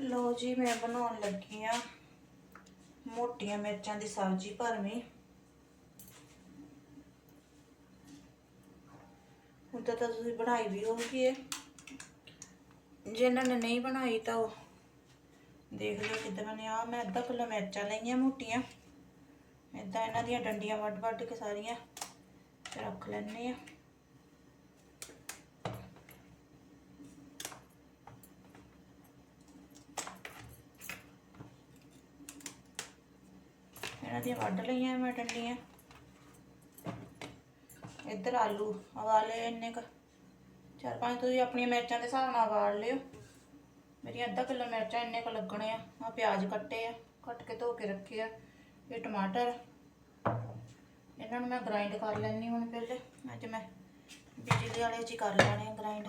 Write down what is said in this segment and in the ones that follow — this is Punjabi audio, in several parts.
ਲੋ ਜੀ, ਮੈਂ ਬਣਾਉਣ ਲੱਗੀ ਆ ਮੋਟੀਆਂ ਮਿਰਚਾਂ ਦੀ ਸਬਜ਼ੀ ਭਰਵੀਂ। ਹੁਣ ਤਾਂ ਤੁਸੀਂ ਬਣਾਈ ਵੀ ਹੋਊਗੀ ਇਹ। ਜੇ ਇਹਨਾਂ ਨੇ ਨਹੀਂ ਬਣਾਈ ਤਾਂ ਉਹ ਦੇਖ ਲਿਓ ਕਿੱਦਾਂ ਬਣਿਆ। ਆਹ ਮੈਂ ਅੱਧਾ ਕਿਲੋ ਮਿਰਚਾਂ ਲਈਆਂ ਮੋਟੀਆਂ। ਇਦਾਂ ਇਹਨਾਂ ਦੀਆਂ ਡੰਡੀਆਂ ਵੱਢ ਵੱਢ ਕੇ ਸਾਰੀਆਂ ਰੱਖ ਲੈਣੇ ਆ। ਇਹਨਾਂ ਦੀਆਂ ਵੱਢ ਲਈਆਂ ਮੈਂ ਡੰਡੀਆਂ ਇੱਧਰ ਆਲੂ ਉਬਾਲੇ ਇੰਨੇ ਕ। ਚਾਰ ਪੰਜ ਤੁਸੀਂ ਆਪਣੀਆਂ ਮਿਰਚਾਂ ਦੇ ਹਿਸਾਬ ਨਾਲ ਉਬਾਲ ਲਿਓ। ਮੇਰੀ ਅੱਧਾ ਕਿਲੋ ਮਿਰਚਾਂ ਇੰਨੇ ਕ ਲੱਗਣੇ ਆ। ਆ ਪਿਆਜ਼ ਕੱਟੇ ਆ ਕੱਟ ਕੇ ਧੋ ਕੇ ਰੱਖੇ ਆ। ਇਹ ਟਮਾਟਰ। ਇਹਨਾਂ ਨੂੰ ਮੈਂ ਗ੍ਰਾਈਂਡ ਕਰ ਲੈਣੀ ਹੁਣ ਪਹਿਲੇ। ਅੱਜ ਮੈਂ ਬਿਜਲੀ ਵਾਲੇ 'ਚ ਹੀ ਕਰ ਲੈਣੇ ਆ ਗ੍ਰਾਈਂਡ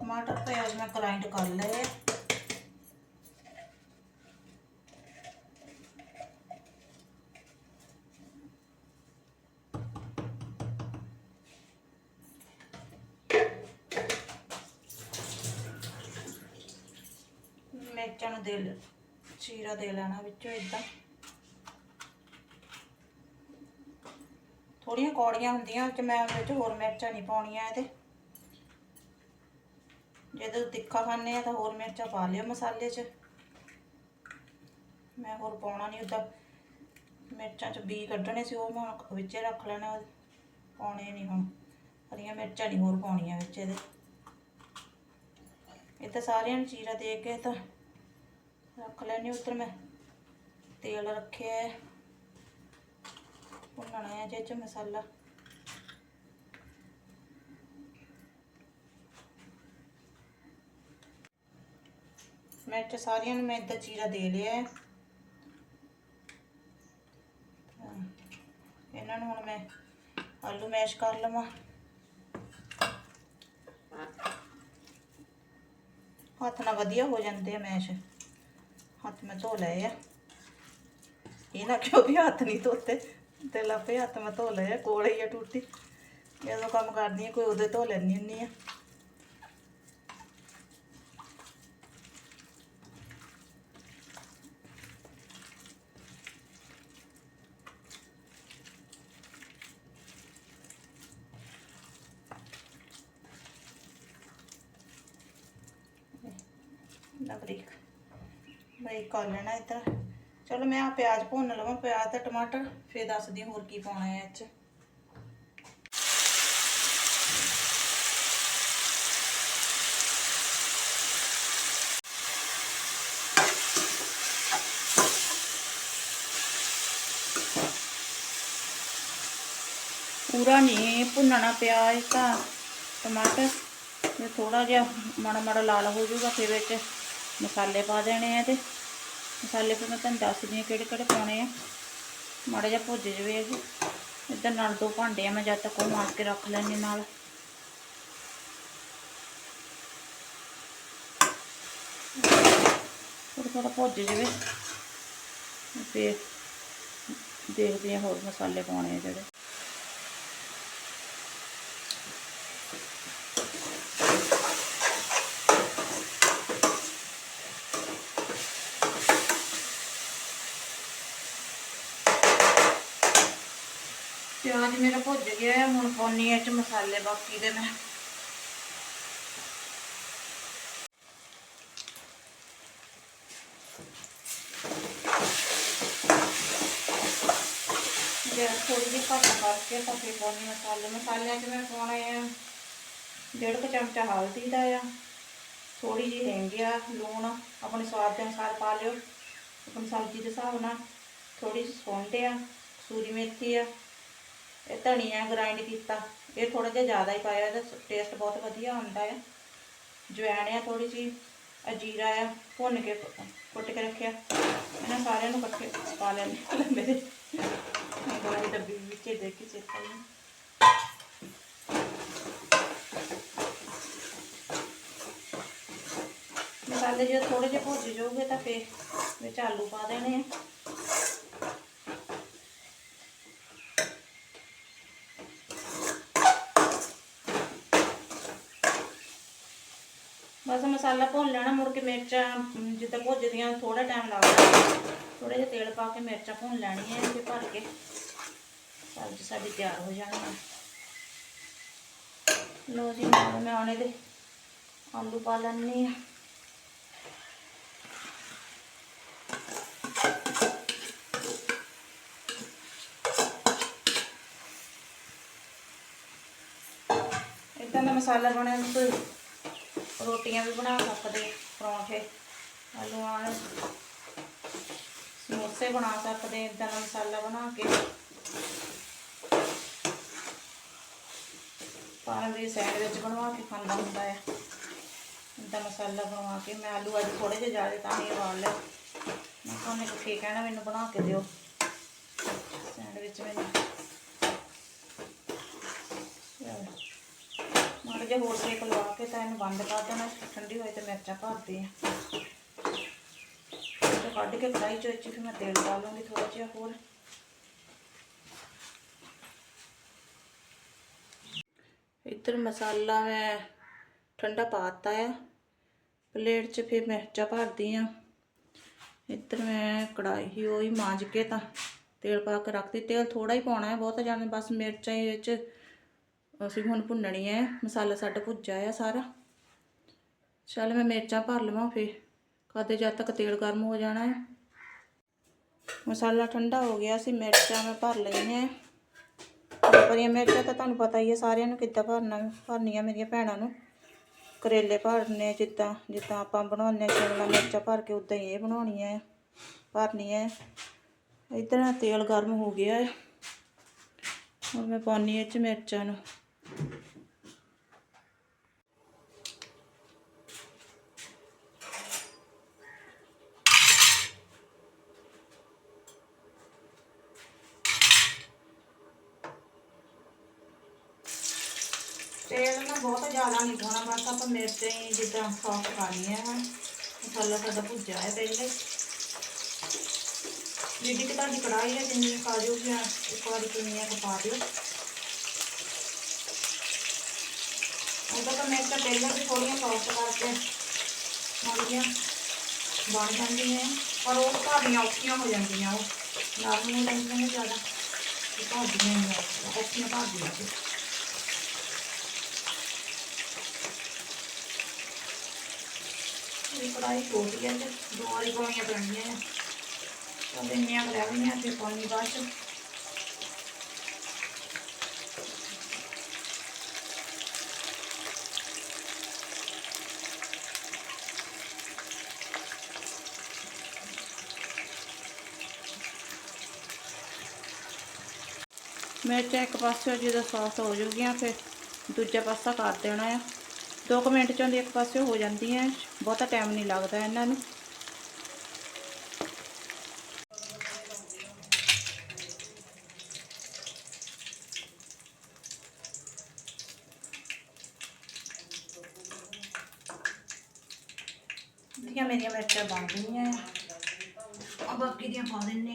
ਟਮਾਟਰ ਪਿਆਜ਼ ਮੈਂ ਗ੍ਰਾਈਂਡ ਕਰ ਲਏ। ਮਿਰਚਾਂ ਨੂੰ ਦੇ ਚੀਰਾ ਦੇ ਲੈਣਾ ਵਿੱਚੋਂ ਇਦਾਂ ਥੋੜੀਆਂ ਕੌੜੀਆਂ ਹੁੰਦੀਆਂ ਕਿ ਮੈਂ ਉਹਦੇ ਵਿੱਚ ਹੋਰ ਮਿਰਚਾਂ ਨਹੀਂ ਪਾਉਣੀਆਂ ਇਹਦੇ। ਜਦੋਂ ਤਿੱਖਾ ਖਾਣੇ ਆ ਤਾਂ ਹੋਰ ਮਿਰਚਾਂ ਪਾ ਲਿਓ ਮਸਾਲੇ 'ਚ। ਮੈਂ ਹੋਰ ਪਾਉਣਾ ਨਹੀਂ ਉਦਾਂ। ਮਿਰਚਾਂ 'ਚ ਬੀ ਕੱਢਣੇ ਸੀ, ਉਹ ਮੈਂ ਵਿੱਚੇ ਰੱਖ ਲੈਣਾ। ਪਾਉਣੇ ਨਹੀਂ ਹੁਣ। ਹਰੀਆਂ ਮਿਰਚਾਂ ਨਹੀਂ ਹੋਰ ਪਾਉਣੀਆਂ ਵਿੱਚ ਇਹਦੇ। ਇਹ ਤਾਂ ਸਾਰਿਆਂ ਨੂੰ ਚੀਰਾ ਦੇ ਕੇ ਤਾਂ ਰੱਖ ਲੈਣੀ ਉੱਧਰ ਮੈਂ ਤੇਲ ਰੱਖਿਆ ਭੁੰਨਣਾ ਹੈ ਜੇ ਚ ਮਸਾਲਾ। ਮਿਰਚ ਸਾਰੀਆਂ ਨੂੰ ਮੈਂ ਇੱਦਾਂ ਚੀਰਾ ਦੇ ਲਿਆ ਹੈ। ਇਹਨਾਂ ਨੂੰ ਹੁਣ ਮੈਂ ਆਲੂ ਮੈਸ਼ ਕਰ ਲਵਾਂ। ਹੱਥ ਨਾਲ ਵਧੀਆ ਹੋ ਜਾਂਦੇ ਆ ਮੈਸ਼। ਹੱਥ ਮੈਂ ਧੋ ਲਏ ਆ। ਇਹ ਨਾ ਕਿਉਂ ਵੀ ਹੱਥ ਨਹੀਂ ਧੋਤੇ। ਤੇ ਲਾਪੇ ਹੱਥ ਮੈਂ ਧੋ ਲਏ ਆ, ਕੋਲ ਹੀ ਆ ਟੂਟੀ। ਜਦੋਂ ਕੰਮ ਕਰਦੀ ਆ ਕੋਈ ਉਹਦੇ ਧੋ ਲੈਣੀ ਹੁੰਨੀ ਆ ਨਾ ਬਰੀਕ ਬਰੀਕ ਕਰ ਲੈਣਾ ਇੱਧਰ। ਚਲੋ ਮੈਂ ਆ ਪਿਆਜ਼ ਭੁੰਨ ਲਵਾਂ ਪਿਆਜ਼ ਤੇ ਟਮਾਟਰ, ਫਿਰ ਦੱਸਦੀ ਹੋਰ ਕੀ ਪਾਉਣਾ ਹੈ ਇਹ 'ਚ। ਪੂਰਾ ਨਹੀਂ ਭੁੰਨਣਾ ਪਿਆਜ਼ ਤਾਂ ਟਮਾਟਰ। ਇਹ ਥੋੜਾ ਜਿਹਾ ਮਾੜਾ ਮਾੜਾ ਲਾਲ ਹੋ ਜਾਊਗਾ, ਫਿਰ ਵਿੱਚ ਮਸਾਲੇ ਪਾ ਦੇਣੇ ਆ ਤੇ ਮਸਾਲੇ ਫਿਰ ਮੈਂ ਤੁਹਾਨੂੰ ਦੱਸਦੀ ਹਾਂ ਕਿਹੜੇ ਕਿਹੜੇ ਪਾਉਣੇ ਆ। ਮਾੜਾ ਜਿਹਾ ਭੁੱਜ ਜਵੇ ਇਹ। ਇੱਧਰ ਨਾਲ ਦੋ ਭਾਂਡੇ ਆ, ਮੈਂ ਜਦ ਤੱਕ ਉਹ ਮਾਰ ਕੇ ਰੱਖ ਲੈਣੀ ਨਾਲ। ਥੋੜਾ ਥੋੜਾ ਭੁੱਜ ਜਵੇ। ਫਿਰ ਦੇਖਦੇ ਆ ਹੋਰ ਮਸਾਲੇ ਪਾਉਣੇ ਆ ਜਿਹੜੇ ਪਿਆਜ਼ ਮੇਰਾ ਭੁੱਜ ਗਿਆ ਹੈ ਹੁਣ ਪਾਉਣੀ ਇਹ ਚ ਮਸਾਲੇ ਬਾਕੀ ਦੇ ਮੈਂ। ਜੇ ਥੋੜੀ ਜਿਹੀ ਘੱਟ ਕਰਕੇ ਤਾਂ ਫਿਰ ਪਾਉਣੀ ਮਸਾਲੇ। ਮਸਾਲਿਆਂ 'ਚ ਮੈਂ ਪਾਉਣਾ ਆ ਡੇਢ ਕੁ ਚਮਚਾ ਹਲਦੀ ਦਾ ਆ ਥੋੜੀ ਜਿਹੀ ਹਿੰਗ ਆ, ਲੂਣ, ਆਪਣੇ ਸਵਾਦ ਦੇ ਅਨੁਸਾਰ ਪਾ ਲਿਓ। ਆਪਣੀ ਸਬਜ਼ੀ ਦੇ ਹਿਸਾਬ ਨਾਲ ਥੋੜੀ ਜਿਹੀ ਸੁੰਡ ਆ ਸੂਰੀ ਮੇਥੀ ਆ ਇਹ ਧਨੀਆ ਗ੍ਰਾਈਂਡ ਕੀਤਾ। ਇਹ ਥੋੜਾ ਜਿਹਾ ਜ਼ਿਆਦਾ ਹੀ ਪਾਇਆ, ਇਹਦਾ ਟੇਸਟ ਬਹੁਤ ਵਧੀਆ ਆਉਂਦਾ ਹੈ ਜਵੈਣ ਆ ਥੋੜੀ ਜਿਹੀ ਅਜੀਰਾ ਆ, ਭੁੰਨ ਕੇ ਕੁੱਟ ਕੇ ਰੱਖਿਆ। ਇਹਨਾਂ ਸਾਰਿਆਂ ਨੂੰ ਇਕੱਠੇ ਪਾ ਲੈਣੇ ਮੇਰੇ ਗਾੜੀ ਡੱਬੀ ਵਿੱਚ ਦੇ ਕੇ ਚੇਤਾ ਨਹੀਂ। ਮਸਾਲੇ ਜੇ ਥੋੜੇ ਜਿਹੇ ਭੁੱਜ ਜਾਓਗੇ ਤਾਂ ਫੇਰ ਵਿੱਚ ਆਲੂ ਪਾ ਦੇਣੇ ਆ। ਬਸ ਮਸਾਲਾ ਭੁੰਨ ਲੈਣਾ, ਮੁੜ ਕੇ ਮਿਰਚਾਂ ਜਿੱਦਾਂ ਭੁੱਜਦੀਆਂ ਥੋੜਾ ਟਾਈਮ ਲੱਗਦਾ ਥੋੜਾ ਜਿਹਾ ਤੇਲ ਪਾ ਕੇ ਮਿਰਚਾਂ ਭੁੰਨ ਲੈਣੀਆਂ ਤੇ ਭਰ ਕੇ। ਸਬਜ਼ੀ ਸਾਡੀ ਤਿਆਰ ਹੋ ਜਾਣੀ ਹੈ ਲੋ ਜੀ, ਨਾਲ ਮੈਂ ਉਹਨੇ ਦੇ ਆਲੂ ਪਾ ਲੈਣੀ ਆ। ਇਦਾਂ ਦਾ ਮਸਾਲਾ ਬਣਿਆ ਤੁਸੀਂ ਰੋਟੀਆਂ ਵੀ ਬਣਾ ਸਕਦੇ ਪਰੌਂਠੇ, ਆਲੂਆਂ ਨਾਲ ਸਮੋਸੇ ਬਣਾ ਸਕਦੇ ਇਦਾਂ ਦਾ ਮਸਾਲਾ ਬਣਾ ਕੇ। ਭਾਵੇਂ ਵੀ ਸੈਂਡਵਿਚ ਬਣਵਾ ਕੇ ਖਾਂਦਾ ਹੁੰਦਾ ਹੈ ਇਦਾਂ ਮਸਾਲਾ ਬਣਵਾ ਕੇ, ਮੈਂ ਆਲੂ ਅੱਜ ਥੋੜੇ ਜਿਹੇ ਜ਼ਿਆਦਾ, ਤਾਂ ਹੀ ਵਾਲ ਲਿਆ। ਮੈਂ ਤੁਹਾਨੂੰ ਇੱਕ ਕੀ ਕਹਿਣਾ, ਮੈਨੂੰ ਬਣਾ ਕੇ ਦਿਓ। ਸੈਂਡਵਿਚ ਮੈਨੂੰ ਚਲੋ ਜੇ ਹੋਰ ਸੇਕ ਲਵਾ ਕੇ ਤਾਂ ਇਹਨੂੰ ਬੰਦ ਕਰ ਦੇਣਾ ਠੰਡੀ ਹੋਏ ਤੇ ਮਿਰਚਾਂ ਭਰਦੀ ਆ। ਤੇ ਕੱਢ ਕੇ ਕੜਾਈ ਚ ਵਿੱਚ ਫਿਰ ਮੈਂ ਤੇਲ ਪਾ ਲਵਾਂਗੀ ਥੋੜਾ ਜਿਹਾ ਹੋਰ। ਇੱਧਰ ਮਸਾਲਾ ਮੈਂ ਠੰਡਾ ਪਾਤਾ ਆ। ਪਲੇਟ 'ਚ ਫਿਰ ਮਿਰਚਾਂ ਭਰਦੀ ਆ ਇੱਧਰ ਮੈਂ ਕੜਾਈ ਉਹੀ ਮਾਂਜ ਕੇ ਤਾਂ ਤੇਲ ਪਾ ਕੇ ਰੱਖਦੀ ਤੇਲ ਥੋੜਾ ਹੀ ਪਾਉਣਾ ਹੈ, ਬਹੁਤ ਜ਼ਿਆਦਾ ਬਸ ਮਿਰਚਾਂ ਹੀ ਵਿੱਚ ਅਸੀਂ ਹੁਣ ਭੁੰਨਣੀ ਹੈ ਮਸਾਲਾ ਸਾਡਾ ਭੁੱਜਾ ਆ ਸਾਰਾ। ਚੱਲ ਮੈਂ ਮਿਰਚਾਂ ਭਰ ਲਵਾਂ ਫੇ ਕਦੇ ਜਦ ਤੱਕ ਤੇਲ ਗਰਮ ਹੋ ਜਾਣਾ ਹੈ ਮਸਾਲਾ ਠੰਡਾ ਹੋ ਗਿਆ ਸੀ, ਮਿਰਚਾਂ ਮੈਂ ਭਰ ਲਈਆਂ। ਪਰੀਆਂ ਮਿਰਚਾਂ ਤਾਂ ਤੁਹਾਨੂੰ ਪਤਾ ਹੀ ਹੈ ਸਾਰਿਆਂ ਨੂੰ ਕਿੱਦਾਂ ਭਰਨਾ, ਭਰਨੀਆਂ ਮੇਰੀਆਂ ਭੈਣਾਂ ਨੂੰ। ਕਰੇਲੇ ਭਰਨੇ ਜਿੱਦਾਂ ਜਿੱਦਾਂ ਆਪਾਂ ਬਣਾਉਂਦੇ ਹਾਂ, ਸ਼ਿਮਲਾ ਮਿਰਚਾਂ ਭਰ ਕੇ ਉਦਾਂ ਹੀ ਇਹ ਬਣਾਉਣੀ ਹੈ ਭਰਨੀ ਹੈ ਇਧਰ ਤੇਲ ਗਰਮ ਹੋ ਗਿਆ ਹੈ ਹੁਣ ਮੈਂ ਪਾਉਣੀ ਇਹ ਚ ਮਿਰਚਾਂ ਨੂੰ। ਤੇਲ ਨਾ ਬਹੁਤ ਜ਼ਿਆਦਾ ਨਹੀਂ ਪਾਉਣਾ, ਬਸ ਆਪਾਂ ਮਿਰਚ ਹੀ ਜਿੱਦਾਂ ਸੌਫਟ ਕਰਨੀਆਂ ਹੈ ਮਸਾਲਾ ਸਾਡਾ ਭੁੱਜਿਆ ਹੈ ਪਹਿਲੇ ਜਿੱਡੀ ਕਿ ਤੁਹਾਡੀ ਕੜਾਹੀ ਹੈ, ਜਿੰਨੀ ਪਾ ਦਿਓ ਜਾਂ ਇੱਕ ਵਾਰੀ ਕਿੰਨੀਆਂ ਕੁ ਪਾ ਦਿਓ। ਉਹਦਾ ਤਾਂ ਮਿਰਚਾਂ ਪਹਿਲਾਂ ਵੀ ਥੋੜੀਆਂ ਸੌਫਟ ਕਰਕੇ ਮਾਰੀਆਂ ਬਣ ਜਾਂਦੀਆਂ ਪਰ ਉਹ ਭਾਰੀਆਂ ਔਖੀਆਂ ਹੋ ਜਾਂਦੀਆਂ, ਉਹ ਨਰਮ ਨਹੀਂ ਰਹਿੰਦੀਆਂ ਨੇ ਜ਼ਿਆਦਾ। ਭਾਰੀਆਂ ਨਹੀਂ ਔਖੀਆਂ ਔਖੀਆਂ ਭਾਰੀਆਂ ਨੇ ਕੜਾਈ ਛੋਟੀ ਹੈ ਤੇ ਦੋ ਵਾਰੀ ਪਾਉਣੀਆਂ ਪੈਣੀਆਂ ਆ ਤਾਂ ਇੰਨੀਆਂ ਕੁ ਰਹਿ ਤੇ ਪਾਣੀ ਬਾਅਦ ਚ। ਮਿਰਚਾਂ ਇੱਕ ਪਾਸੇ ਜਦੋਂ ਸੌਫਟ ਹੋ ਜੂਗੀਆਂ ਫਿਰ ਦੂਜਾ ਪਾਸਾ ਕਰ ਦੇਣਾ ਆ। 2 ਮਿੰਟ ਚੋਂ ਇੱਕ ਪਾਸੇ ਹੋ ਜਾਂਦੀਆਂ ਬਹੁਤਾ ਟਾਈਮ ਨਹੀਂ ਲੱਗਦਾ ਇਹਨਾਂ ਨੂੰ। ਮੇਰੀਆਂ ਮਿਰਚਾਂ ਬਣ ਗਈਆਂ ਆ। ਬਾਕੀ ਦੀਆਂ ਪਾ ਦਿੰਨੇ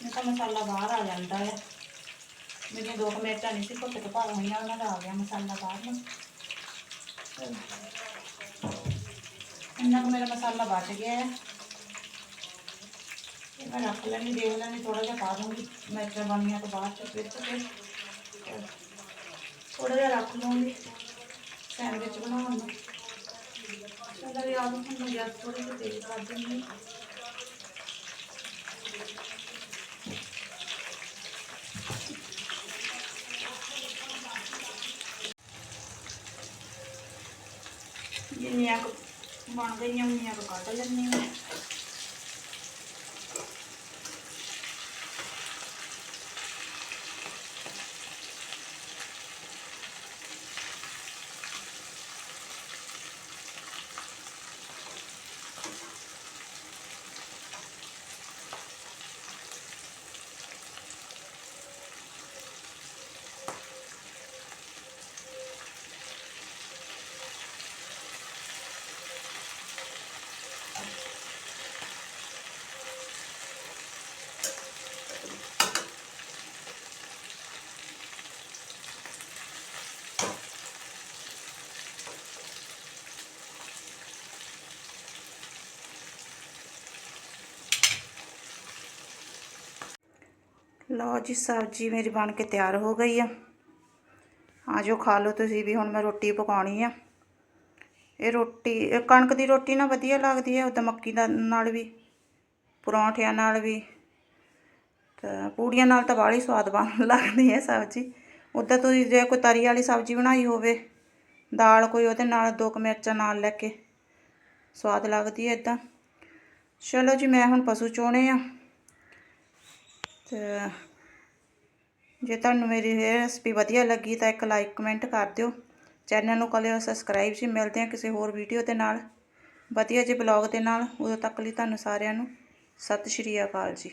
ਨਹੀਂ ਤਾਂ ਮਸਾਲਾ ਬਾਹਰ ਆ ਜਾਂਦਾ ਆ। ਮੇਰੀਆਂ ਦੋ ਕੁ ਮਿਰਚਾਂ ਨਹੀਂ ਸੀ ਘੁੱਟ ਕੇ ਭਰ ਹੋਈਆਂ ਉਹਨਾਂ ਦਾ ਆ ਗਿਆ ਮਸਾਲਾ ਬਾਹਰ ਨੂੰ। ਇੰਨਾ ਕੁ ਮੇਰਾ ਮਸਾਲਾ ਬਚ ਗਿਆ ਹੈ ਇਹ ਮੈਂ ਰੱਖ ਲੈਣੀ ਦੇਖ ਲੈਣੀ ਥੋੜਾ ਜਿਹਾ ਪਾ ਦੂੰਗੀ। ਮਿਰਚਾਂ ਬਣੀਆਂ ਤੋਂ ਬਾਅਦ ਚ ਵਿੱਚ ਤੇ ਥੋੜਾ ਜਿਹਾ ਰੱਖ ਲੂੰਗੀ ਸੈਂਡਵਿਚ ਬਣਾਉਣ ਨੂੰ। ਚਲੋ ਵੀ ਆਲੂ ਨੂੰ ਜਦ ਥੋੜੀ ਜਿਹੀ ਤੇਜ਼ ਕਰ ਦਿੰਦੀ। ਜਿੰਨੀਆਂ ਬਣ ਗਈਆਂ ਉਨੀਆਂ ਕੱਢ ਲੈਂਦੀ ਹਾਂ। ਲਓ ਜੀ ਸਬਜ਼ੀ ਮੇਰੀ ਬਣ ਕੇ ਤਿਆਰ ਹੋ ਗਈ ਆ। ਆ ਜਾਓ ਖਾ ਲਓ ਤੁਸੀਂ ਵੀ, ਹੁਣ ਮੈਂ ਰੋਟੀ ਪਕਾਉਣੀ ਆ। ਇਹ ਰੋਟੀ ਕਣਕ ਦੀ ਰੋਟੀ ਨਾ ਵਧੀਆ ਲੱਗਦੀ ਹੈ ਉਦਾਂ ਮੱਕੀ ਦਾ ਨਾਲ ਵੀ, ਪਰੌਂਠਿਆਂ ਨਾਲ ਵੀ। ਤਾਂ ਪੂੜੀਆਂ ਨਾਲ ਤਾਂ ਬਾਹਲੀ ਸਵਾਦ ਬਣ ਲੱਗਦੀ ਹੈ ਸਬਜ਼ੀ। ਉਦਾਂ ਤੁਸੀਂ ਜੇ ਕੋਈ ਤਰੀ ਵਾਲੀ ਸਬਜ਼ੀ ਬਣਾਈ ਹੋਵੇ, ਦਾਲ ਕੋਈ ਉਹਦੇ ਨਾਲ, ਦੋ ਕੁ ਮਿਰਚਾਂ ਨਾਲ ਲੈ ਕੇ, ਸਵਾਦ ਲੱਗਦੀ ਹੈ ਇਦਾਂ ਚਲੋ ਜੀ, ਮੈਂ ਹੁਣ ਪਸ਼ੂ ਚੋਣੇ ਆ। ਤੇ ਜੇ ਤੁਹਾਨੂੰ ਮੇਰੀ ਇਹ ਰੈਸਪੀ ਵਧੀਆ ਲੱਗੀ ਤਾਂ ਇੱਕ ਲਾਈਕ ਕਮੈਂਟ ਕਰ ਦਿਓ। ਚੈਨਲ ਨੂੰ ਕਰ ਸਬਸਕ੍ਰਾਈਬ ਜੀ। ਮਿਲਦੇ ਹਾਂ ਕਿਸੇ ਹੋਰ ਵੀਡੀਓ ਦੇ ਨਾਲ। ਵਧੀਆ ਜਿਹੇ ਬਲੌਗ ਦੇ ਨਾਲ। ਉਦੋਂ ਤੱਕ ਲਈ ਤੁਹਾਨੂੰ ਸਾਰਿਆਂ ਨੂੰ। ਸਤਿ ਸ਼੍ਰੀ ਅਕਾਲ ਜੀ।